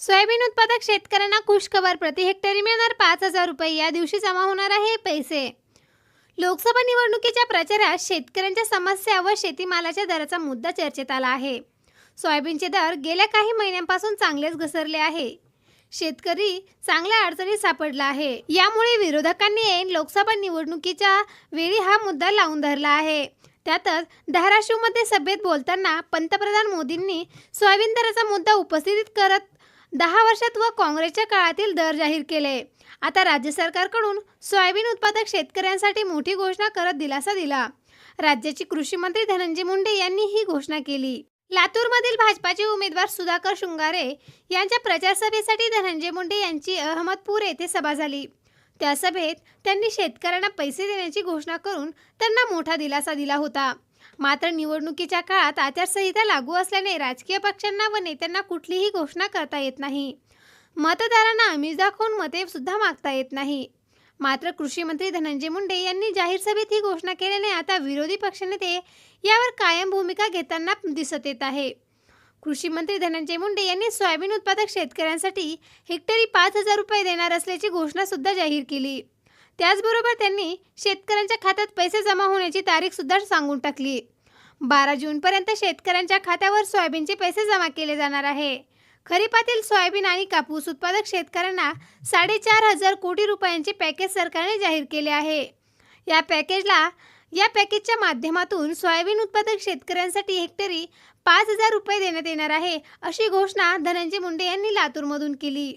Soybean उत्पादक शेतकऱ्यांना खुशखबर प्रति हेक्टरी मिळणार पाच हजार रुपये या दिवशी जमा होणार आहे पैसे. लोकसभा निवडणुकीच्या प्रचारात शेतकऱ्यांच्या समस्या व शेतीमालाच्या दराचा मुद्दा चर्चेत आला आहे. सोयाबीनचे दर गेल्या काही महिन्यांपासून चांगलेच घसरले आहे. शेतकरी चांगल्या अडचणीत सापडला आहे. यामुळे विरोधकांनी ऐन लोकसभा निवडणुकीच्या वेळी हा मुद्दा लावून धरला आहे. त्यातच धाराशिवमध्ये सभेत बोलताना पंतप्रधान मोदींनी सोयाबीन दराचा मुद्दा उपस्थित करत दहा वर्षात व काँग्रेसच्या काळातील दर जाहीर केले. आता राज्य सरकारकडून सोयाबीन उत्पादक शेतकऱ्यांसाठी मोठी घोषणा करत दिलासा दिला. राज्याचे कृषी मंत्री धनंजय मुंडे यांनी ही घोषणा केली. लातूरमधील भाजपाचे उमेदवार सुधाकर शृंगारे यांच्या प्रचारसभेसाठी धनंजय मुंडे यांची अहमदपूर येथे सभा झाली. त्या सभेत त्यांनी शेतकऱ्यांना पैसे देण्याची घोषणा करून त्यांना मोठा दिलासा दिला होता. मात्र निवडणुकीच्या काळात आचारसंहिता लागू असल्याने राजकीय पक्षांना व नेत्यांना कुठलीही घोषणा करता येत नाही. मतदारांना आमिष दाखवून मते सुद्धा मागता येत नाही. मात्र कृषी मंत्री धनंजय मुंडे यांनी जाहीर सभेत ही घोषणा केल्याने आता विरोधी पक्षनेते यावर कायम भूमिका घेताना दिसत येत आहे. कृषी मंत्री धनंजय मुंडे यांनी सोयाबीन उत्पादक शेतकऱ्यांसाठी हेक्टरी पाच हजार रुपये देणार असल्याची घोषणा सुद्धा जाहीर केली. त्याचबरोबर त्यांनी शेतकऱ्यांच्या खात्यात पैसे जमा होण्याची तारीख सुद्धा सांगून टाकली. बारा जूनपर्यंत शेतकऱ्यांच्या खात्यावर सोयाबीनचे पैसे जमा केले जाणार आहे. खरीपातील सोयाबीन आणि कापूस उत्पादक शेतकऱ्यांना साडेचार हजार कोटी रुपयांचे पॅकेज सरकारने जाहीर केले आहे. या पॅकेजला या पॅकेजच्या माध्यमातून सोयाबीन उत्पादक शेतकऱ्यांसाठी हेक्टरी पाच हजार रुपये देण्यात येणार आहे अशी घोषणा धनंजय मुंडे यांनी लातूरमधून केली.